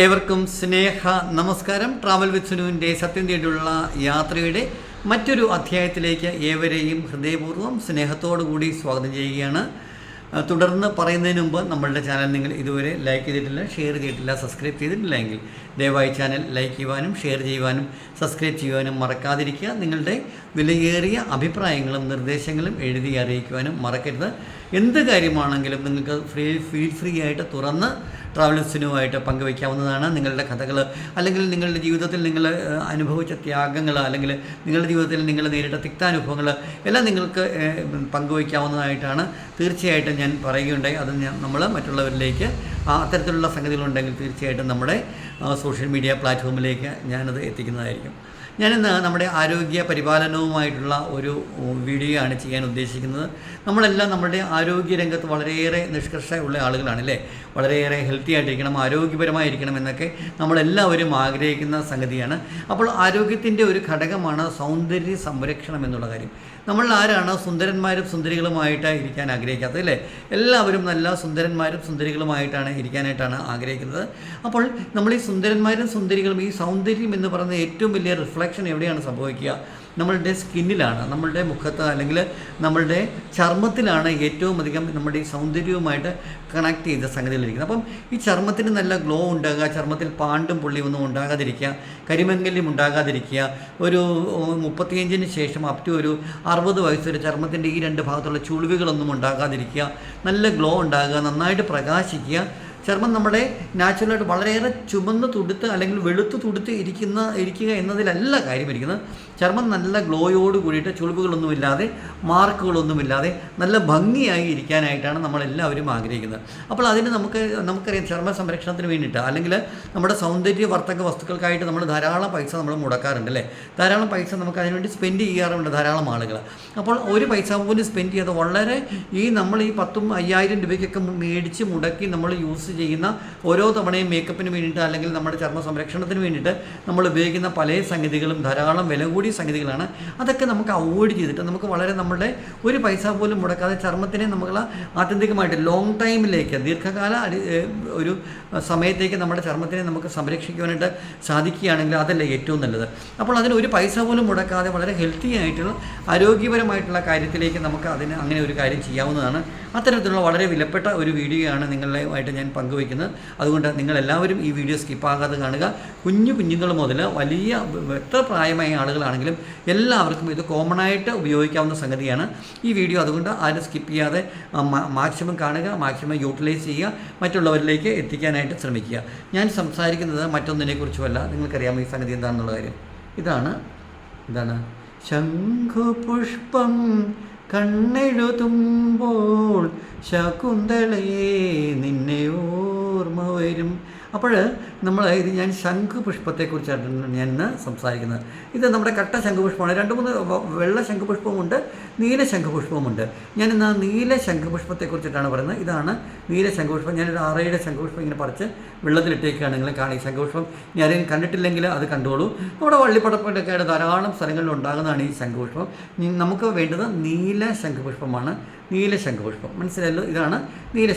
ഏവർക്കും സ്നേഹ നമസ്കാരം. Travel with സുനുവിന്റെ സത്യം തേടിയുള്ള യാത്രയുടെ മറ്റൊരു അധ്യായത്തിലേക്ക് ഏവരെയും ഹൃദയപൂർവം സ്നേഹത്തോടു കൂടി സ്വാഗതം ചെയ്യുകയാണ്. തുടർന്ന് പറയുന്നതിന് മുമ്പ് നമ്മളുടെ ചാനൽ നിങ്ങൾ ഇതുവരെ ലൈക്ക് ചെയ്തിട്ടില്ല ഷെയർ ചെയ്തിട്ടില്ല സബ്സ്ക്രൈബ് ചെയ്തിട്ടില്ല എങ്കിൽ ദയവായി ചാനൽ ലൈക്ക് ചെയ്യുവാനും ഷെയർ ചെയ്യുവാനും സബ്സ്ക്രൈബ് ചെയ്യുവാനും മറക്കാതിരിക്കുക. നിങ്ങളുടെ വിലയേറിയ അഭിപ്രായങ്ങളും നിർദ്ദേശങ്ങളും എഴുതി അറിയിക്കുവാനും മറക്കരുത്. എന്ത് കാര്യമാണെങ്കിലും നിങ്ങൾക്ക് ഫ്രീ ഫീൽ ഫ്രീ ആയിട്ട് തുറന്ന് ട്രാവലേഴ്സിനുമായിട്ട് പങ്കുവയ്ക്കാവുന്നതാണ് നിങ്ങളുടെ കഥകൾ. അല്ലെങ്കിൽ നിങ്ങളുടെ ജീവിതത്തിൽ നിങ്ങൾ അനുഭവിച്ച ത്യാഗങ്ങൾ അല്ലെങ്കിൽ നിങ്ങളുടെ ജീവിതത്തിൽ നിങ്ങൾ നേരിട്ട തിക്താനുഭവങ്ങൾ എല്ലാം നിങ്ങൾക്ക് പങ്കുവയ്ക്കാവുന്നതായിട്ടാണ് തീർച്ചയായിട്ടും ഞാൻ പറയുകയുണ്ടായി. അത് നമ്മൾ മറ്റുള്ളവരിലേക്ക് അത്തരത്തിലുള്ള സംഗതികളുണ്ടെങ്കിൽ തീർച്ചയായിട്ടും നമ്മുടെ സോഷ്യൽ മീഡിയ പ്ലാറ്റ്ഫോമിലേക്ക് ഞാനത് എത്തിക്കുന്നതായിരിക്കും. ഞാനിന്ന് നമ്മുടെ ആരോഗ്യ പരിപാലനവുമായിട്ടുള്ള ഒരു വീഡിയോ ആണ് ചെയ്യാൻ ഉദ്ദേശിക്കുന്നത്. നമ്മളെല്ലാം നമ്മുടെ ആരോഗ്യ രംഗത്ത് വളരെയേറെ നിഷ്കർഷയുള്ള ആളുകളാണ് അല്ലേ വളരെയേറെ ഹെൽത്തി ആയിട്ടിരിക്കണം ആരോഗ്യപരമായിരിക്കണം എന്നൊക്കെ നമ്മളെല്ലാവരും ആഗ്രഹിക്കുന്ന സംഗതിയാണ്. അപ്പോൾ ആരോഗ്യത്തിന്റെ ഒരു ഘടകമാണ് സൗന്ദര്യ സംരക്ഷണം എന്നുള്ള കാര്യം. നമ്മൾ ആരാണ് സുന്ദരന്മാരും സുന്ദരികളുമായിട്ട് ഇരിക്കാൻ ആഗ്രഹിക്കാത്തത് അല്ലേ? എല്ലാവരും നല്ല സുന്ദരന്മാരും സുന്ദരികളുമായിട്ടാണ് ഇരിക്കാനായിട്ടാണ് ആഗ്രഹിക്കുന്നത്. അപ്പോൾ നമ്മൾ ഈ സുന്ദരന്മാരും സുന്ദരികളും ഈ സൗന്ദര്യം എന്ന് പറയുന്ന ഏറ്റവും വലിയ റിഫ്ലക്ഷൻ എവിടെയാണ് സംഭവിക്കുക? നമ്മളുടെ സ്കിന്നിലാണ് നമ്മളുടെ മുഖത്ത് അല്ലെങ്കിൽ നമ്മളുടെ ചർമ്മത്തിലാണ് ഏറ്റവും അധികം നമ്മുടെ ഈ സൗന്ദര്യവുമായിട്ട് കണക്ട് ചെയ്ത സംഗതികളിരിക്കുന്നത് അപ്പം ഈ ചർമ്മത്തിന് നല്ല ഗ്ലോ ഉണ്ടാകുക ചർമ്മത്തിൽ പാണ്ടും പുള്ളിയും പുള്ളിയൊന്നും ഉണ്ടാകാതിരിക്കുക കരിമംഗല്യം ഉണ്ടാകാതിരിക്കുക ഒരു മുപ്പത്തിയഞ്ചിന് ശേഷം അപ് ടു ഒരു അറുപത് വയസ്സ് വരെ ചർമ്മത്തിന്റെ ഈ രണ്ട് ഭാഗത്തുള്ള ചുളിവുകളൊന്നും ഉണ്ടാകാതിരിക്കുക നല്ല ഗ്ലോ ഉണ്ടാകുക നന്നായിട്ട് പ്രകാശിക്കുക ചർമ്മം നമ്മുടെ നാച്ചുറലായിട്ട് വളരെയേറെ ചുമന്ന് തുടുത്ത് അല്ലെങ്കിൽ വെളുത്ത് തുടുത്ത് ഇരിക്കുന്ന ഇരിക്കുക എന്നതിലല്ല കാര്യം ഇരിക്കുന്നത് ചർമ്മം നല്ല ഗ്ലോയോട് കൂടിയിട്ട് ചുളിവുകളൊന്നുമില്ലാതെ മാർക്കുകളൊന്നുമില്ലാതെ നല്ല ഭംഗിയായി ഇരിക്കാനായിട്ടാണ് നമ്മളെല്ലാവരും ആഗ്രഹിക്കുന്നത്. അപ്പോൾ അതിന് നമുക്ക് നമുക്കറിയാം ചർമ്മ സംരക്ഷണത്തിന് വേണ്ടിയിട്ട് അല്ലെങ്കിൽ നമ്മുടെ സൗന്ദര്യവർത്തക വസ്തുക്കൾക്കായിട്ട് നമ്മൾ ധാരാളം പൈസ നമ്മൾ മുടക്കാറുണ്ട് അല്ലേ? ധാരാളം പൈസ നമുക്ക് അതിനുവേണ്ടി സ്പെൻഡ് ചെയ്യാറുണ്ട് ധാരാളം ആളുകൾ. അപ്പോൾ ഒരു പൈസ പോലും സ്പെൻഡ് ചെയ്യാതെ വളരെ ഈ നമ്മൾ ഈ പത്തും അയ്യായിരം രൂപയ്ക്കൊക്കെ മേടിച്ച് മുടക്കി നമ്മൾ യൂസ് ചെയ്യുന്ന ഓരോ തവണയും മേക്കപ്പിന് വേണ്ടിയിട്ട് അല്ലെങ്കിൽ നമ്മുടെ ചർമ്മ സംരക്ഷണത്തിന് വേണ്ടിയിട്ട് നമ്മൾ ഉപയോഗിക്കുന്ന പല സംഗതികളും ധാരാളം വില കൂടിയ സംഗതികളാണ്. അതൊക്കെ നമുക്ക് അവോയ്ഡ് ചെയ്തിട്ട് നമുക്ക് വളരെ നമ്മുടെ ഒരു പൈസ പോലും മുടക്കാതെ ചർമ്മത്തിനെ നമ്മൾ ആത്യന്തികമായിട്ട് ലോങ് ടൈമിലേക്ക് ദീർഘകാല ഒരു സമയത്തേക്ക് നമ്മുടെ ചർമ്മത്തിനെ നമുക്ക് സംരക്ഷിക്കുവാനായിട്ട് സാധിക്കുകയാണെങ്കിൽ അതല്ലേ ഏറ്റവും നല്ലത്. അപ്പോൾ അതിന് ഒരു പൈസ പോലും മുടക്കാതെ വളരെ ഹെൽത്തി ആയിട്ടുള്ള ആരോഗ്യപരമായിട്ടുള്ള കാര്യത്തിലേക്ക് നമുക്ക് അതിന് അങ്ങനെ ഒരു കാര്യം ചെയ്യാവുന്നതാണ്. അത്തരത്തിലുള്ള വളരെ വിലപ്പെട്ട ഒരു വീഡിയോയാണ് നിങ്ങളുമായിട്ട് ഞാൻ പങ്കുവയ്ക്കുന്നത്. അതുകൊണ്ട് നിങ്ങളെല്ലാവരും ഈ വീഡിയോ സ്കിപ്പാകാതെ കാണുക. കുഞ്ഞു കുഞ്ഞുങ്ങൾ മുതൽ വലിയ എത്ര പ്രായമായ ആളുകളാണെങ്കിലും എല്ലാവർക്കും ഇത് കോമൺ ആയിട്ട് ഉപയോഗിക്കാവുന്ന സംഗതിയാണ്. ഈ വീഡിയോ അതുകൊണ്ട് ആരും സ്കിപ്പ് ചെയ്യാതെ മാക്സിമം കാണുക മാക്സിമം യൂട്ടിലൈസ് ചെയ്യുക മറ്റുള്ളവരിലേക്ക് എത്തിക്കാനായിട്ട് ശ്രമിക്കുക. ഞാൻ സംസാരിക്കുന്നത് മറ്റൊന്നിനെക്കുറിച്ചുമല്ല. നിങ്ങൾക്കറിയാം ഈ സംഗതി എന്താണെന്നുള്ള കാര്യം? ഇതാണ് ഇതാണ്. ശംഖുപുഷ്പം കണ്ണെഴുതുമ്പോൾ ശകുന്തളയെ നിന്നെ ഓർമ്മ വരും. അപ്പോൾ നമ്മൾ ഇത് ഞാൻ ശംഖുപുഷ്പത്തെക്കുറിച്ചാണ് ഞാൻ ഇന്ന് സംസാരിക്കുന്നത്. ഇത് നമ്മുടെ കട്ട ശംഖുപുഷ്പമാണ്. രണ്ട് മൂന്ന് വെള്ള ശംഖുപുഷ്പമുണ്ട് നീല ശംഖുപുഷ്പമുണ്ട്. ഞാൻ ഇന്ന് നീല ശംഖുപുഷ്പത്തെക്കുറിച്ചിട്ടാണ് പറയുന്നത്. ഇതാണ് നീല ശംഖുപുഷ്പം. ഞാനൊരു ആറേഴ് ശംഖുപുഷ്പം ഇങ്ങനെ പറിച്ച് വെള്ളത്തിലിട്ടേക്കാണ് നിങ്ങൾ കാണി ശംഖുപുഷ്പം പുഷ്പം ആരെയും കണ്ടിട്ടില്ലെങ്കിൽ അത് കണ്ടോളൂ. നമ്മുടെ വള്ളിപ്പടപ്പിലൊക്കെ ആയിട്ട് ധാരാളം സ്ഥലങ്ങളിൽ ഉണ്ടാകുന്നതാണ് ഈ ശംഖുപുഷ്പം. നമുക്ക് വേണ്ടത് നീല ശംഖുപുഷ്പമാണ്. നീല മനസ്സിലായല്ലോ? ഇതാണ് നീല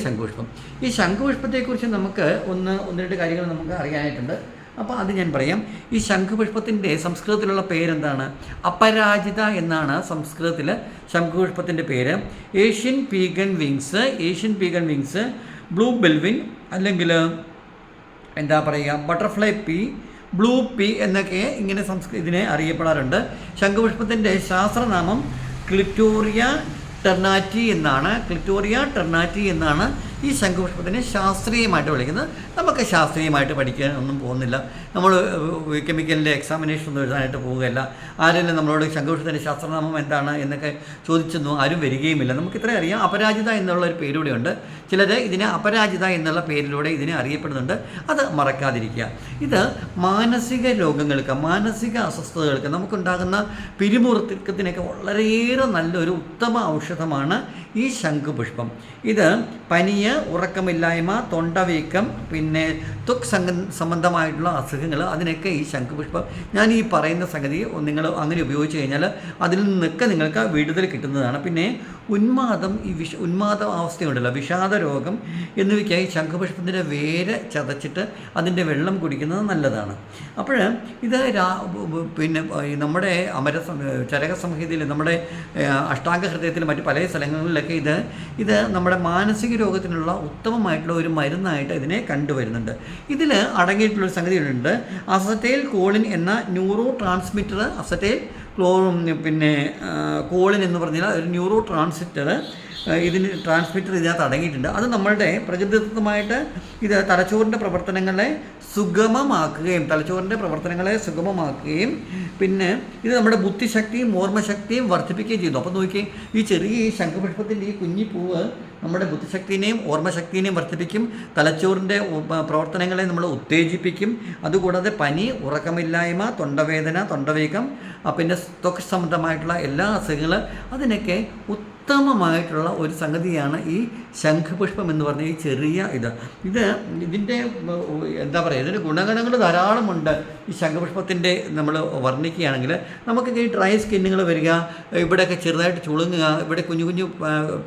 ഈ ശംഖുപുഷ്പത്തെക്കുറിച്ച് നമുക്ക് ഒന്ന് ഒന്ന് രണ്ട് കാര്യങ്ങൾ നമുക്ക് അറിയാനായിട്ടുണ്ട്. അപ്പോൾ അത് ഞാൻ പറയാം. ഈ ശംഖുപുഷ്പത്തിന്റെ സംസ്കൃതത്തിലുള്ള പേരെന്താണ്? അപരാജിത എന്നാണ് സംസ്കൃതത്തിൽ ശംഖുപുഷ്പത്തിന്റെ പേര്. Asian pigeon wings Asian pigeon wings blue bellvine അല്ലെങ്കിൽ എന്താ പറയുക ബട്ടർഫ്ലൈ പീ ബ്ലൂ പീ എന്നൊക്കെ ഇങ്ങനെ സംസ്കൃ ഇതിനെ അറിയപ്പെടാറുണ്ട്. ശംഖുപുഷ്പത്തിന്റെ ശാസ്ത്രനാമം ക്ലിറ്റോറിയ ടെർനാറ്റി എന്നാണ് ക്ലിറ്റോറിയ ടെർണാറ്റി എന്നാണ് ഈ ശംഖുപുഷ്പത്തിനെ ശാസ്ത്രീയമായിട്ട് വിളിക്കുന്നത്. നമുക്ക് ശാസ്ത്രീയമായിട്ട് പഠിക്കാൻ ഒന്നും പോകുന്നില്ല. നമ്മൾ കെമിക്കലിന്റെ എക്സാമിനേഷൻ ഒന്നും എഴുതാനായിട്ട് പോവുകയല്ല. ആരെങ്കിലും നമ്മളോട് ശംഖുപുഷ്പത്തിന്റെ ശാസ്ത്രനാമം എന്താണ് എന്നൊക്കെ ചോദിച്ചൊന്നും ആരും വരികയുമില്ല. നമുക്ക് ഇത്രയും അറിയാം. അപരാജിത എന്നുള്ള ഒരു പേരൂടെ ഉണ്ട്. ചിലർ ഇതിനെ അപരാജിത എന്നുള്ള പേരിലൂടെ ഇതിനെ അറിയപ്പെടുന്നുണ്ട്. അത് മറക്കാതിരിക്കുക. ഇത് മാനസിക രോഗങ്ങൾക്ക് മാനസിക അസ്വസ്ഥതകൾക്ക് നമുക്കുണ്ടാകുന്ന പിരിമുറുക്കത്തിനൊക്കെ വളരെയേറെ നല്ലൊരു ഉത്തമ ഔഷധമാണ് ഈ ശംഖുപുഷ്പം. ഇത് പനിയ് ഉറക്കമില്ലായ്മ തൊണ്ടവീക്കം പിന്നെ ത്വക് സംഗ സംബന്ധമായിട്ടുള്ള അസുഖങ്ങൾ അതിനൊക്കെ ഈ ശംഖുപുഷ്പം. ഞാൻ ഈ പറയുന്ന സംഗതി നിങ്ങൾ അങ്ങനെ ഉപയോഗിച്ച് കഴിഞ്ഞാൽ അതിൽ നിന്നൊക്കെ നിങ്ങൾക്ക് വിടുതൽ കിട്ടുന്നതാണ്. പിന്നെ ഉന്മാദം ഈ വിഷ ഉന്മാദ അവസ്ഥയുണ്ടല്ലോ. വിഷാദ രോഗം എന്നിവയ്ക്കായി ശംഖപുഷ്പത്തിന്റെ വേര് ചതച്ചിട്ട് അതിന്റെ വെള്ളം കുടിക്കുന്നത് നല്ലതാണ്. അപ്പോൾ ഇത് രാ പിന്നെ നമ്മുടെ അമര ചരക സംഹിതയിൽ നമ്മുടെ അഷ്ടാംഗ ഹൃദയത്തിൽ മറ്റ് പല സ്ഥലങ്ങളിലൊക്കെ ഇത് ഇത് നമ്മുടെ മാനസിക രോഗത്തിനുള്ള ഉത്തമമായിട്ടുള്ള ഒരു മരുന്നായിട്ട് ഇതിനെ കണ്ടുവരുന്നുണ്ട്. ഇതിൽ അടങ്ങിയിട്ടുള്ളൊരു സംഗതികളുണ്ട് അസറ്റൈൽ കോളിൻ എന്ന ന്യൂറോ ട്രാൻസ്മിറ്റർ അസറ്റൈൽ ക്ലോ പിന്നെ കോളിൻ എന്ന് പറഞ്ഞാൽ ഒരു ന്യൂറോ ട്രാൻസ്മിറ്റർ ഇതിന് ട്രാൻസ്മിറ്റർ ഇതിനകത്ത് അടങ്ങിയിട്ടുണ്ട്. അത് നമ്മളുടെ പ്രകൃതിദത്തമായിട്ട് ഇത് തലച്ചോറിന്റെ പ്രവർത്തനങ്ങളെ സുഗമമാക്കുകയും തലച്ചോറിന്റെ പ്രവർത്തനങ്ങളെ സുഗമമാക്കുകയും പിന്നെ ഇത് നമ്മുടെ ബുദ്ധിശക്തിയും ഓർമ്മശക്തിയും വർദ്ധിപ്പിക്കുകയും ചെയ്യുന്നു അപ്പോൾ നോക്കി ഈ ചെറിയ ഈ ശംഖുപുഷ്പത്തിന്റെ ഈ കുഞ്ഞി പൂവ് നമ്മുടെ ബുദ്ധിശക്തിനെയും ഓർമ്മശക്തിനെയും വർദ്ധിപ്പിക്കും. തലച്ചോറിന്റെ പ്രവർത്തനങ്ങളെ നമ്മൾ ഉത്തേജിപ്പിക്കും. അതുകൂടാതെ പനി ഉറക്കമില്ലായ്മ തൊണ്ടവേദന തൊണ്ടവീക്കം പിന്നെ ത്വക്ക് സംബന്ധമായിട്ടുള്ള എല്ലാ അസുഖങ്ങൾ അതിനൊക്കെ ഉത്തമമായിട്ടുള്ള ഒരു സംഗതിയാണ് ഈ ശംഖുപുഷ്പം എന്ന് പറഞ്ഞ ഈ ചെറിയ ഇത്. ഇത് ഇതിന്റെ എന്താ പറയുക ഇതിന്റെ ഗുണഗണങ്ങൾ ധാരാളമുണ്ട്. ഈ ശംഖുപുഷ്പത്തിന്റെ നമ്മൾ വർണിക്കുകയാണെങ്കിൽ നമുക്ക് ഈ ഡ്രൈ സ്കിന്നുകൾ വരിക ഇവിടെയൊക്കെ ചെറുതായിട്ട് ചുളുങ്ങുക ഇവിടെ കുഞ്ഞു കുഞ്ഞു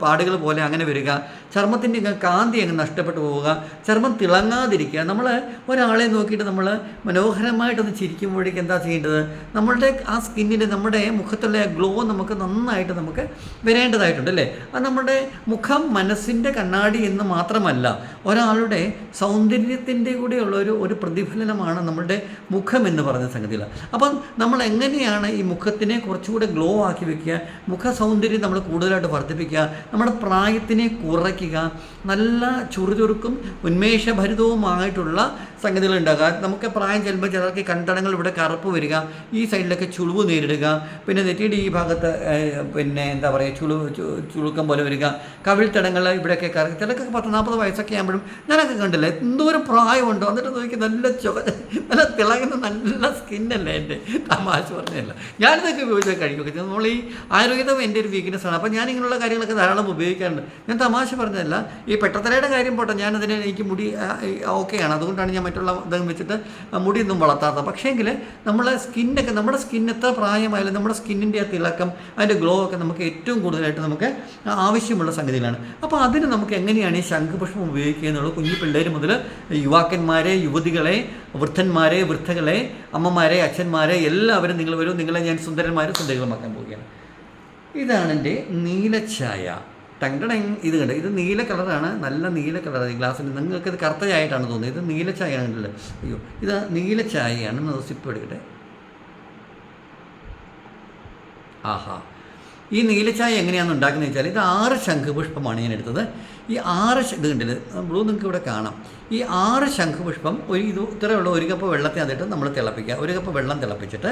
പാടുകൾ പോലെ അങ്ങനെ വരിക ചർമ്മത്തിന്റെ കാന്തി അങ്ങ് നഷ്ടപ്പെട്ടു പോവുക ചർമ്മം തിളങ്ങാതിരിക്കുക. നമ്മൾ ഒരാളെ നോക്കിയിട്ട് നമ്മൾ മനോഹരമായിട്ടൊന്ന് ചിരിക്കുമ്പോഴേക്ക് എന്താ ചെയ്യേണ്ടത്? നമ്മളുടെ ആ സ്കിന്നിൽ നമ്മുടെ മുഖത്തുള്ള ഗ്ലോ നമുക്ക് നന്നായിട്ട് നമുക്ക് വരേണ്ടതായിട്ടുണ്ട് അല്ലേ അത് നമ്മുടെ മുഖം മനസ്സിന്റെ കണ്ണാടി എന്ന് മാത്രമല്ല ഒരാളുടെ സൗന്ദര്യത്തിന്റെ കൂടെയുള്ള ഒരു ഒരു പ്രതിഫലനമാണ് നമ്മളുടെ മുഖം എന്ന് പറയുന്ന സംഗതികൾ. അപ്പം നമ്മൾ എങ്ങനെയാണ് ഈ മുഖത്തിനെ കുറച്ചുകൂടെ ഗ്ലോ ആക്കി വെക്കുക? മുഖ സൗന്ദര്യം നമ്മൾ കൂടുതലായിട്ട് വർദ്ധിപ്പിക്കുക? നമ്മുടെ പ്രായത്തിനെ കുറയ്ക്കുക? നല്ല ചുറുചുറുക്കും ഉന്മേഷഭരിതവുമായിട്ടുള്ള സംഗതികൾ ഉണ്ടാകുക നമുക്ക് പ്രായം ചെല്ലുമ്പോൾ ചിലർക്ക് കണ്ടടങ്ങൾ ഇവിടെ കറുപ്പ് വരിക ഈ സൈഡിലൊക്കെ ചുളിവ് നേരിടുക പിന്നെ നെറ്റിയുടെ ഈ ഭാഗത്ത് പിന്നെ എന്താ പറയുക ചുളു ചുളുക്കം പോലെ വരിക കവിൾത്തടങ്ങൾ ഇവിടെയൊക്കെ കറ ചിലക്കൊക്കെ പത്ത് നാൽപ്പത് വയസ്സൊക്കെ ആകുമ്പോഴും ഞാനൊക്കെ കണ്ടില്ലേ എന്തോരം പ്രായമുണ്ടോ എന്നിട്ട് നോക്കി നല്ല ചുവ നല്ല തിളങ്ങുന്ന നല്ല സ്കിന്നല്ലേ എന്റെ തമാശ പറഞ്ഞല്ല ഞാനിതൊക്കെ ഉപയോഗിച്ചാൽ ചെയ്യും. നമ്മൾ ഈ ആയുർവേദം എന്റെ ഒരു വീക്ക്നെസ് ആണ്. അപ്പോൾ ഞാൻ ഇങ്ങനെയുള്ള കാര്യങ്ങളൊക്കെ ധാരാളം ഉപയോഗിക്കാറുണ്ട്. ഞാൻ തമാശ പറഞ്ഞതല്ല ഈ പെട്ടത്തലയുടെ കാര്യം പോട്ടെ ഞാനതിന് എനിക്ക് മുടി ഓക്കെയാണ്. അതുകൊണ്ടാണ് ഞാൻ മറ്റുള്ള ഇതും വെച്ചിട്ട് മുടിയൊന്നും വളർത്താത്ത. പക്ഷേങ്കിൽ നമ്മളെ സ്കിന്നൊക്കെ നമ്മുടെ സ്കിൻ എത്ര പ്രായമായാലും നമ്മുടെ സ്കിന്നിന്റെ ആ തിളക്കം അതിന്റെ ഗ്ലോ ഒക്കെ നമുക്ക് ഏറ്റവും കൂടുതലായിട്ട് നമുക്ക് ആവശ്യമുള്ള സംഗതികളാണ്. അപ്പോൾ അതിന് നമുക്ക് എങ്ങനെയാണ് ഈ ശംഖുപുഷ്പം ഉപയോഗിക്കുക എന്നുള്ളത്? കുഞ്ഞു പിള്ളേർ മുതൽ യുവാക്കന്മാരെ യുവതികളെ വൃദ്ധന്മാരെ വൃദ്ധകളെ അമ്മമാരെ അച്ഛന്മാരെ എല്ലാവരും നിങ്ങൾ വരും. നിങ്ങളെ ഞാൻ സുന്ദരന്മാരെ സുന്ദരികളുമാക്കാൻ പോവുകയാണ്. ഇതാണ് എന്റെ നീലഛായ ടങ്കടങ് ഇത് കണ്ട്. ഇത് നീല കളറാണ്. നല്ല നീല കളറാണ് ഈ ഗ്ലാസ്സിന് നിങ്ങൾക്ക് ഇത് കറുത്ത ചായയായിട്ടാണ് തോന്നുന്നത് ഇത് നീല ചായ കണ്ടല്ലോ അയ്യോ ഇത് നീല ചായയാണ്. സിപ്പ് എടുക്കട്ടെ. ആഹാ. ഈ നീലച്ചായ എങ്ങനെയാണെന്ന് ഉണ്ടാക്കുന്നത് വെച്ചാൽ ഇത് ആറ് ശംഖുപുഷ്പമാണ് ഞാൻ എടുത്തത്. ഈ ആറ് ഇത് കണ്ടില്ല? ബ്ലൂ നിങ്ങൾക്ക് ഇവിടെ കാണാം. ഈ ആറ് ശംഖുപുഷ്പം ഒരു ഇത് ഇത്രയുള്ള ഒരു കപ്പ് വെള്ളത്തെ അതിട്ട് നമ്മൾ തിളപ്പിക്കുക. ഒരു കപ്പ് വെള്ളം തിളപ്പിച്ചിട്ട്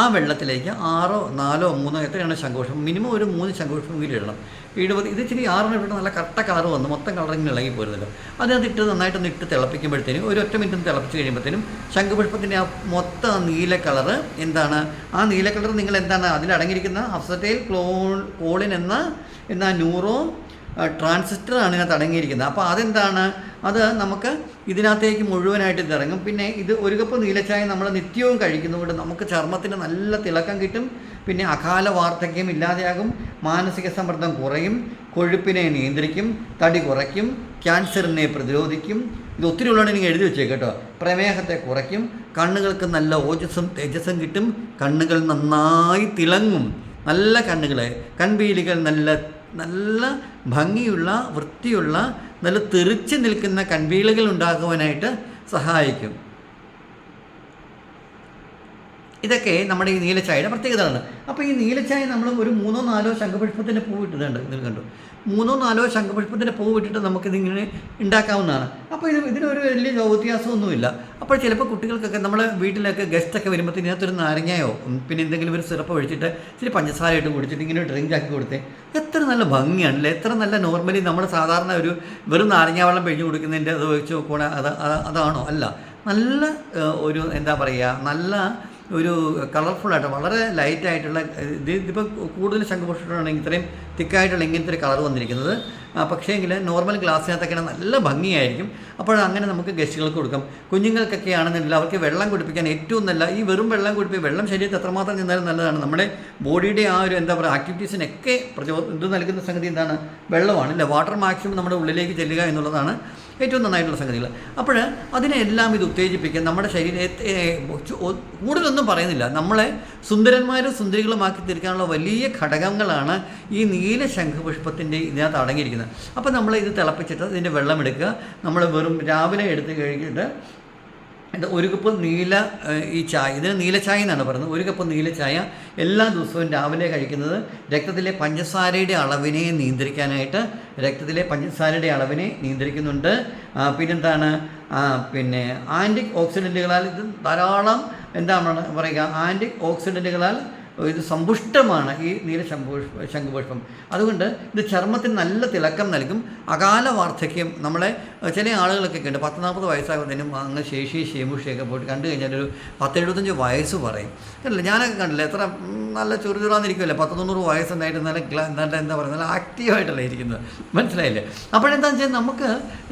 ആ വെള്ളത്തിലേക്ക് ആറോ നാലോ മൂന്നോ എത്രയാണ് ശംഖുപുഷ്പം മിനിമം ഒരു മൂന്ന് ശംഖുപുഷ്പം വീട് ഇടണം. ഇടുമ്പോൾ ഇത് ഇച്ചിരി ആറിന് ഇട്ടിട്ട് നല്ല കട്ട കളർ വന്ന് മൊത്തം കളറിങ്ങനെ ഇളകി പോരുന്നല്ലോ അതിനകത്ത് ഇട്ട് നന്നായിട്ടൊന്ന് ഇട്ട് തിളപ്പിക്കുമ്പോഴത്തേനും ഒരു ഒറ്റ മിനിറ്റ് തിളപ്പിച്ച് കഴിയുമ്പോഴത്തേനും ശംഖുപുഷ്പത്തിന്റെ ആ മൊത്തം നീല കളറ് എന്താണ്? ആ നീല കളർ നിങ്ങൾ എന്താണ് അതിലടങ്ങിയിരിക്കുന്ന അഫ്സറ്റൈൽ ക്ലോൺ കോളിൻ എന്ന എന്ന ന്യൂറോ ട്രാൻസിസ്റ്റർ ആണ് ഇതിനകത്ത് അടങ്ങിയിരിക്കുന്നത്. അപ്പോൾ അതെന്താണ്? അത് നമുക്ക് ഇതിനകത്തേക്ക് മുഴുവനായിട്ട് ഇതിറങ്ങും. പിന്നെ ഇത് ഒരു കപ്പ് നീലച്ചായ നമ്മൾ നിത്യവും കഴിക്കുന്നതുകൊണ്ട് നമുക്ക് ചർമ്മത്തിന് നല്ല തിളക്കം കിട്ടും. പിന്നെ അകാല വാർദ്ധക്യം ഇല്ലാതെയാകും. മാനസിക സമ്മർദ്ദം കുറയും. കൊഴുപ്പിനെ നിയന്ത്രിക്കും. തടി കുറയ്ക്കും. ക്യാൻസറിനെ പ്രതിരോധിക്കും. ഇത് ഒത്തിരി ഉള്ളതാണ് നിങ്ങൾ എഴുതി വെച്ചേ കേട്ടോ. പ്രമേഹത്തെ കുറയ്ക്കും. കണ്ണുകൾക്ക് നല്ല ഓജസ്സും തേജസ്സും കിട്ടും. കണ്ണുകൾ നന്നായി തിളങ്ങും. നല്ല കണ്ണുകൾ കൺപീലികൾ നല്ല നല്ല ഭംഗിയുള്ള വൃത്തിയുള്ള നല്ല തെറിച്ച് നിൽക്കുന്ന കൺപീലുകൾ ഉണ്ടാക്കുവാനായിട്ട് സഹായിക്കും. ഇതൊക്കെ നമ്മുടെ ഈ നീലച്ചായയുടെ പ്രത്യേകതയാണ് അപ്പോൾ ഈ നീലച്ചായ നമ്മൾ ഒരു മൂന്നോ നാലോ ശംഖപുഷ്പത്തിന്റെ പൂ ഇട്ടിട്ടുണ്ട്. ഇതിൽ കണ്ടു. മൂന്നോ നാലോ ശംഖപുഷ്പത്തിന്റെ പൂ ഇട്ടിട്ട് നമുക്കിതിങ്ങനെ ഉണ്ടാക്കാവുന്നതാണ്. അപ്പോൾ ഇത് ഇതിനൊരു വലിയ വ്യത്യാസമൊന്നുമില്ല അപ്പോൾ ചിലപ്പോൾ കുട്ടികൾക്കൊക്കെ നമ്മളെ വീട്ടിലൊക്കെ ഗസ്റ്റൊക്കെ വരുമ്പോൾ ഇതിനകത്തൊരു നാരങ്ങയോ പിന്നെ എന്തെങ്കിലും ഒരു സിറപ്പ് ഒഴിച്ചിട്ട് ഇച്ചിരി പഞ്ചസാര ഇട്ട് കുടിച്ചിട്ട് ഇങ്ങനെ ഡ്രിങ്ക് ആക്കി കൊടുത്തേ. എത്ര നല്ല ഭംഗിയാണല്ലേ? എത്ര നല്ല നോർമലി നമ്മൾ സാധാരണ ഒരു വെറും നാരങ്ങ വെള്ളം പിഴിഞ്ഞു കൊടുക്കുന്നതിന്റെ അത് വെച്ച് നോക്കുകയാണെങ്കിൽ അത് അതാണോ? അല്ല. നല്ല ഒരു എന്താ പറയുക നല്ല ഒരു കളർഫുള്ളായിട്ട് വളരെ ലൈറ്റായിട്ടുള്ള ഇത് ഇതിപ്പോൾ കൂടുതൽ ശംഖുപുഷ്പമാണെങ്കിൽ ഇത്രയും തിക്കായിട്ടുള്ള ഇങ്ങനത്തെ ഒരു കളർ വന്നിരിക്കുന്നത്. പക്ഷേങ്കിൽ നോർമൽ ഗ്ലാസ്സിനകത്തൊക്കെ നല്ല ഭംഗിയായിരിക്കും. അപ്പോൾ അങ്ങനെ നമുക്ക് ഗസ്റ്റുകൾക്ക് കൊടുക്കാം. കുഞ്ഞുങ്ങൾക്കൊക്കെ ആണെന്നുണ്ടെങ്കിൽ അവർക്ക് വെള്ളം കുടിപ്പിക്കാൻ ഏറ്റവും നല്ല ഈ വെറും വെള്ളം കുടിപ്പിക്കുക വെള്ളം ശരീരത്തിൽ എത്രമാത്രം നിന്നാലും നല്ലതാണ്. നമ്മുടെ ബോഡിയുടെ ആ ഒരു എന്താ പറയുക ആക്ടിവിറ്റീസിനൊക്കെ പ്രചോ ഇത് നൽകുന്ന സംഗതി എന്താണ്? വെള്ളമാണ്. അല്ലേ? വാട്ടർ മാക്സിമം നമ്മുടെ ഉള്ളിലേക്ക് ചെല്ലുക എന്നുള്ളതാണ്. ഏറ്റവും നന്നായിട്ടുള്ള സംഗതികൾ. അപ്പോൾ അതിനെല്ലാം ഇത് ഉത്തേജിപ്പിക്കാൻ നമ്മുടെ ശരീരത്തെ കൂടുതലൊന്നും പറയുന്നില്ല. നമ്മളെ സുന്ദരന്മാരും സുന്ദരികളുമാക്കി തീർക്കാനുള്ള വലിയ ഘടകങ്ങളാണ് ഈ നീല ശംഖുപുഷ്പത്തിന്റെ ഇതിനകത്ത് അടങ്ങിയിരിക്കുന്നത്. അപ്പോൾ നമ്മൾ ഇത് തിളപ്പിച്ചിട്ട് ഇതിന്റെ വെള്ളം എടുക്കുക നമ്മൾ വെറും രാവിലെ എടുത്ത് കഴിഞ്ഞിട്ട് ഇത് ഒരു കപ്പ് നീല ഈ ചായ ഇതിന് നീല ചായ എന്നാണ് പറയുന്നത്. ഒരു കപ്പ് നീല ചായ എല്ലാ ദിവസവും രാവിലെ കഴിക്കുന്നത് രക്തത്തിലെ പഞ്ചസാരയുടെ അളവിനെ നിയന്ത്രിക്കാനായിട്ട് രക്തത്തിലെ പഞ്ചസാരയുടെ അളവിനെ നിയന്ത്രിക്കുന്നുണ്ട്. പിന്നെന്താണ്? പിന്നെ ആന്റി ഓക്സിഡന്റുകളാൽ ഇത് ധാരാളം എന്താണ് പറയുക? ആന്റി ഓക്സിഡന്റുകളാൽ ഇത് സമ്പുഷ്ടമാണ് ഈ നീല ശംഖുപുഷ്പ. അതുകൊണ്ട് ഇത് ചർമ്മത്തിന് നല്ല തിളക്കം നൽകും. അകാല വാർദ്ധക്യം നമ്മളെ ചില ആളുകളൊക്കെ ഉണ്ട്. പത്ത് നാൽപ്പത് വയസ്സാകുന്നതിനും അങ്ങ് ശേഷി ശേമുഷിയൊക്കെ പോയിട്ട് കണ്ടു കഴിഞ്ഞാൽ ഒരു പത്തെഴുപത്തഞ്ച് വയസ്സ് പറയും. കണ്ടില്ല ഞാനൊക്കെ കണ്ടില്ല എത്ര നല്ല ചുറുചുറാന്നിരിക്കുമല്ലേ പത്ത് തൊണ്ണൂറ് വയസ്സുണ്ടായിട്ട് നല്ല നല്ല എന്താ പറയുക നല്ല ആക്റ്റീവായിട്ടല്ലേ ഇരിക്കുന്നത്? മനസ്സിലായില്ലേ? അപ്പോഴെന്താണെന്ന് വെച്ചാൽ നമുക്ക്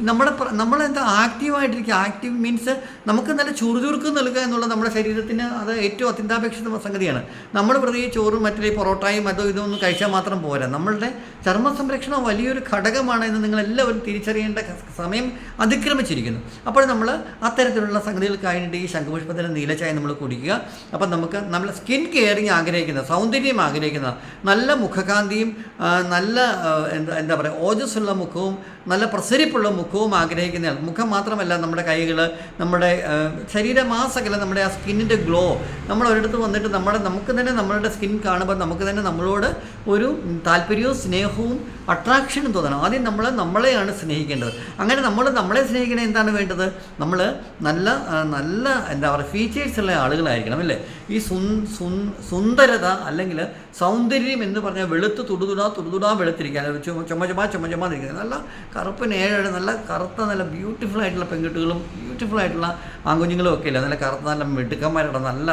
നമ്മുടെ നമ്മളെന്താ ആക്റ്റീവായിട്ടിരിക്കുക? ആക്റ്റീവ് മീൻസ് നമുക്ക് നല്ല ചുറുചുറുക്ക് നൽകുക എന്നുള്ളത് നമ്മുടെ ശരീരത്തിന് അത് ഏറ്റവും അത്യന്താപേക്ഷിതമായ സംഗതിയാണ് നമ്മൾ പ്രതി ചോറും മറ്റേ പൊറോട്ടയും അതോ ഇതൊന്നും കഴിച്ചാൽ മാത്രം പോരാ. നമ്മളുടെ ചർമ്മ സംരക്ഷണം വലിയൊരു ഘടകമാണ് എന്ന് നിങ്ങളെല്ലാവരും തിരിച്ചറിയേണ്ട സമയം അതിക്രമിച്ചിരിക്കുന്നു. അപ്പോൾ നമ്മൾ അത്തരത്തിലുള്ള സംഗതികൾക്കായിട്ട് ഈ ശംഖുപുഷ്പത്തിന്റെ നീലച്ചായ നമ്മൾ കുടിക്കുക. അപ്പം നമുക്ക് നമ്മൾ സ്കിൻ കെയറിങ് ആഗ്രഹിക്കുന്ന സൗന്ദര്യം ആഗ്രഹിക്കുന്ന നല്ല മുഖകാന്തിയും നല്ല എന്താ എന്താ പറയുക ഓജസ്സുള്ള മുഖവും നല്ല പ്രസരിപ്പുള്ള മുഖവും ആഗ്രഹിക്കുന്ന മുഖം മാത്രമല്ല നമ്മുടെ കൈകൾ നമ്മുടെ ശരീരമാസകല നമ്മുടെ ആ സ്കിന്നിന്റെ ഗ്ലോ നമ്മൾ ഒരിടത്ത് വന്നിട്ട് നമ്മുടെ നമുക്ക് തന്നെ നമ്മളുടെ സ്കിൻ കാണുമ്പോൾ നമുക്ക് തന്നെ നമ്മളോട് ഒരു താല്പര്യവും സ്നേഹവും അട്രാക്ഷനും തോന്നണം. ആദ്യം നമ്മൾ നമ്മളെയാണ് സ്നേഹിക്കേണ്ടത്. അങ്ങനെ നമ്മൾ നമ്മളെ സ്നേഹിക്കണേ എന്താണ് വേണ്ടത്? നമ്മൾ നല്ല നല്ല എന്താ പറയുക ഫീച്ചേഴ്സ് ഉള്ള ആളുകളായിരിക്കണം അല്ലേ? ഈ സുന്ദരത അല്ലെങ്കിൽ സൗന്ദര്യം എന്ന് പറഞ്ഞാൽ വെളുത്ത് തുടുതുടാ തുടുതുടാ വെളുത്തിരിക്കാൻ ചുമ ചുമ ചുമ ചുമ നിൽക്കുന്നത് നല്ല കറുപ്പ് നേഴ് നല്ല കറുത്ത നല്ല ബ്യൂട്ടിഫുൾ ആയിട്ടുള്ള പെൺകുട്ടികളും ബ്യൂട്ടിഫുൾ ആയിട്ടുള്ള ആൺകുഞ്ഞുങ്ങളും ഒക്കെ ഇല്ല. നല്ല കറുത്ത നല്ല മിടുക്കന്മാരുടെ നല്ല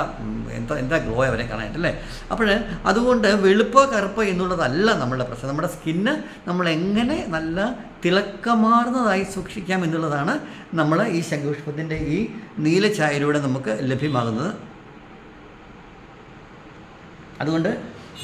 എന്താ എന്താ ഗ്ലോ അവരെ കാണാനായിട്ട് അല്ലേ? അപ്പോൾ അതുകൊണ്ട് വെളുപ്പ് കറുപ്പ് എന്നുള്ളതല്ല നമ്മളുടെ പ്രശ്നം. നമ്മുടെ സ്കിന്ന് നമ്മൾ എങ്ങനെ നല്ല തിളക്കമാർന്നതായി സൂക്ഷിക്കാം എന്നുള്ളതാണ് നമ്മൾ ഈ ശംഖുപുഷ്പത്തിന്റെ ഈ നീലഛായയിലൂടെ നമുക്ക് ലഭ്യമാകുന്നത്. അതുകൊണ്ട്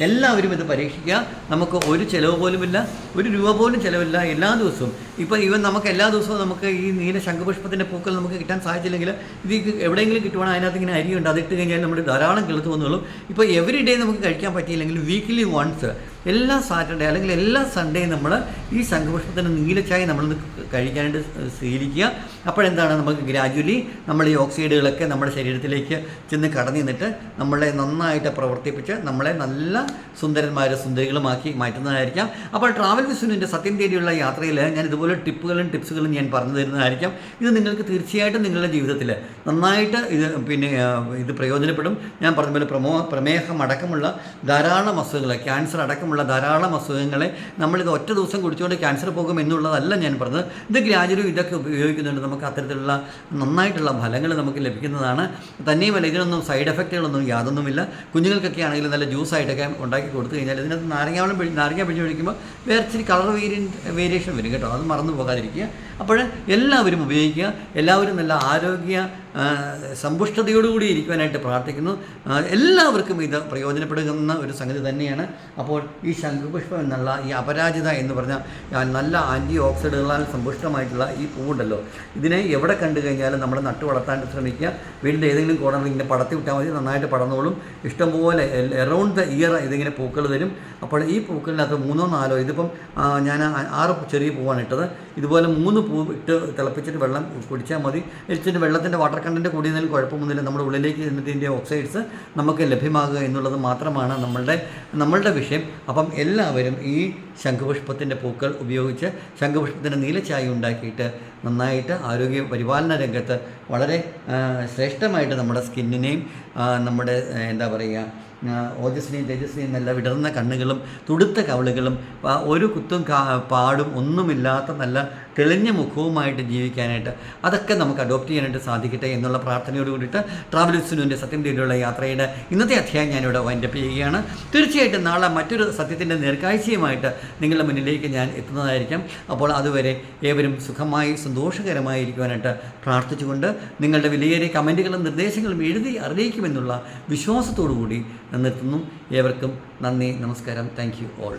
എല്ലാവരും ഇത് പരീക്ഷിക്കുക. നമുക്ക് ഒരു ചിലവ് പോലുമില്ല ഒരു രൂപ പോലും ചിലവില്ല എല്ലാ ദിവസവും. ഇപ്പോൾ ഈവൻ നമുക്ക് എല്ലാ ദിവസവും നമുക്ക് ഈ നീല ശംഖുപുഷ്പത്തിന്റെ പൂക്കൾ നമുക്ക് കിട്ടാൻ സാധിച്ചില്ലെങ്കിൽ ഇത് എവിടെയെങ്കിലും കിട്ടുവാണെങ്കിൽ അതിനകത്ത് ഇങ്ങനെ അരിയുണ്ട് അതിട്ട് കഴിഞ്ഞാൽ നമ്മുടെ ധാരാളം കിളുത്ത് വന്നോളും ഇപ്പോൾ എവറി ഡേ നമുക്ക് കഴിക്കാൻ പറ്റിയില്ലെങ്കിൽ വീക്ക്ലി വൺസ് എല്ലാ സാറ്റർഡേ അല്ലെങ്കിൽ എല്ലാ സൺഡേയും നമ്മൾ ഈ ശംഖുപുഷ്പത്തിന്റെ നീലച്ചായ നമ്മൾ കഴിക്കാനായിട്ട് ശീലിക്കുക. അപ്പോഴെന്താണ് നമുക്ക് ഗ്രാജുവലി നമ്മൾ ഈ ഓക്സൈഡുകളൊക്കെ നമ്മുടെ ശരീരത്തിലേക്ക് ചെന്ന് കടന്നു നിന്നിട്ട് നമ്മളെ നന്നായിട്ട് പ്രവർത്തിപ്പിച്ച് നമ്മളെ നല്ല സുന്ദരന്മാരും സുന്ദരികളുമാക്കി മാറ്റുന്നതായിരിക്കാം. അപ്പോൾ ട്രാവൽ വിസുവിന്റെ സത്യം തേടിയുള്ള യാത്രയിൽ ഞാൻ ഇതുപോലെ ടിപ്പുകളും ടിപ്സുകളും ഞാൻ പറഞ്ഞു തരുന്നതായിരിക്കാം. ഇത് നിങ്ങൾക്ക് തീർച്ചയായിട്ടും നിങ്ങളുടെ ജീവിതത്തിൽ നന്നായിട്ട് ഇത് പിന്നെ ഇത് പ്രയോജനപ്പെടും. ഞാൻ പറഞ്ഞ പോലെ പ്രമോ പ്രമേഹം അടക്കമുള്ള ധാരാളം അസുഖങ്ങൾ ക്യാൻസർ അടക്കമുള്ള ധാരാളം അസുഖങ്ങളെ നമ്മളിത് ഒറ്റ ദിവസം കുടിച്ചുകൊണ്ട് ക്യാൻസർ പോകും എന്നുള്ളതല്ല ഞാൻ പറഞ്ഞത്. ഇത് ഗ്രാജുവലും ഇതൊക്കെ ഉപയോഗിക്കുന്നുണ്ട്. നമുക്ക് അത്തരത്തിലുള്ള നന്നായിട്ടുള്ള ഫലങ്ങൾ നമുക്ക് ലഭിക്കുന്നതാണ്. തന്നെയുമല്ല ഇതിനൊന്നും സൈഡ് എഫക്റ്റുകളൊന്നും യാതൊന്നുമില്ല. കുഞ്ഞുങ്ങൾക്കൊക്കെ ആണെങ്കിലും നല്ല ജ്യൂസായിട്ടൊക്കെ ഉണ്ടാക്കി കൊടുത്തു കഴിഞ്ഞാൽ ഇതിനകത്ത് നാരങ്ങാവളം പിഴി നാരങ്ങ പിഴിഞ്ഞ് ഒഴിക്കുമ്പോൾ വേറെ ഇച്ചിരി കളർ വേരിയൻ വേരിയേഷൻ വരും കേട്ടോ. അത് മറന്നു പോകാതിരിക്കുക. അപ്പോൾ എല്ലാവരും ഉപയോഗിക്കുക. എല്ലാവരും നല്ല ആരോഗ്യ സമ്പുഷ്ടതയോടുകൂടി ഇരിക്കുവാനായിട്ട് പ്രാർത്ഥിക്കുന്നു. എല്ലാവർക്കും ഇത് പ്രയോജനപ്പെടുന്ന ഒരു സംഗതി തന്നെയാണ്. അപ്പോൾ ഈ ശംഖുപുഷ്പം എന്നുള്ള ഈ അപരാജിത എന്ന് പറഞ്ഞാൽ നല്ല ആന്റി ഓക്സിഡുകളാൽ സമ്പുഷ്ടമായിട്ടുള്ള ഈ പൂവുണ്ടല്ലോ. ഇതിനെ എവിടെ കണ്ടു കഴിഞ്ഞാലും നമ്മൾ നട്ടു വളർത്താൻ ശ്രമിക്കുക. വീടിന്റെ ഏതെങ്കിലും കോണറിൽ ഇങ്ങനെ പടത്തി വിട്ടാൽ മതി നന്നായിട്ട് പടന്നോളും ഇഷ്ടംപോലെ എറൗണ്ട് ദ ഇയർ ഇതിങ്ങനെ പൂക്കൾ തരും അപ്പോൾ ഈ പൂക്കളിനകത്ത് മൂന്നോ നാലോ ഇതിപ്പം ഞാൻ ആറ് ചെറിയ പൂവാണ് ഇട്ടത്. ഇതുപോലെ മൂന്ന് പൂ ഇട്ട് തിളപ്പിച്ചിട്ട് വെള്ളം കുടിച്ചാൽ മതി. ഇച്ചിട്ട് വെള്ളത്തിന്റെ വാട്ടർ കണ്ടന്റ് കൂടിയതിൽ കുഴപ്പമൊന്നുമില്ല. നമ്മുടെ ഉള്ളിലേക്ക് ചെന്നിട്ട് ഓക്സൈഡ്സ് നമുക്ക് ലഭ്യമാകുക എന്നുള്ളത് മാത്രമാണ് നമ്മളുടെ നമ്മളുടെ വിഷയം. അപ്പം എല്ലാവരും ഈ ശംഖുപുഷ്പത്തിന്റെ പൂക്കൾ ഉപയോഗിച്ച് ശംഖുപുഷ്പത്തിന്റെ നീലച്ചായ ഉണ്ടാക്കിയിട്ട് നന്നായിട്ട് ആരോഗ്യ പരിപാലന രംഗത്ത് വളരെ ശ്രേഷ്ഠമായിട്ട് നമ്മുടെ സ്കിന്നിനെയും നമ്മുടെ എന്താ പറയുക ഓജസ്സിനെയും തേജസ്സിനെയും നല്ല വിടർന്ന കണ്ണുകളും തുടുത്ത കവളുകളും ഒരു കുത്തും പാടും ഒന്നുമില്ലാത്ത നല്ല തെളിഞ്ഞ മുഖവുമായിട്ട് ജീവിക്കാനായിട്ട് അതൊക്കെ നമുക്ക് അഡോപ്റ്റ് ചെയ്യാനായിട്ട് സാധിക്കട്ടെ എന്നുള്ള പ്രാർത്ഥനയോട് കൂടിയിട്ട് ട്രാവൽ സുനുവിന്റെ സത്യം തേടിയുള്ള യാത്രയുടെ ഇന്നത്തെ അധ്യായം ഞാനിവിടെ വൈൻഡപ്പ് ചെയ്യുകയാണ്. തീർച്ചയായിട്ടും നാളെ മറ്റൊരു സത്യത്തിന്റെ നേർക്കാഴ്ചയുമായിട്ട് നിങ്ങളുടെ മുന്നിലേക്ക് ഞാൻ എത്തുന്നതായിരിക്കാം. അപ്പോൾ അതുവരെ ഏവരും സുഖമായി സന്തോഷകരമായി ഇരിക്കുവാനായിട്ട് പ്രാർത്ഥിച്ചുകൊണ്ട് നിങ്ങളുടെ വിലയേറിയ കമന്റുകളും നിർദ്ദേശങ്ങളും എഴുതി അറിയിക്കുമെന്നുള്ള വിശ്വാസത്തോടു കൂടി നിർത്തുന്നു ഏവർക്കും നന്ദി നമസ്കാരം. Thank you all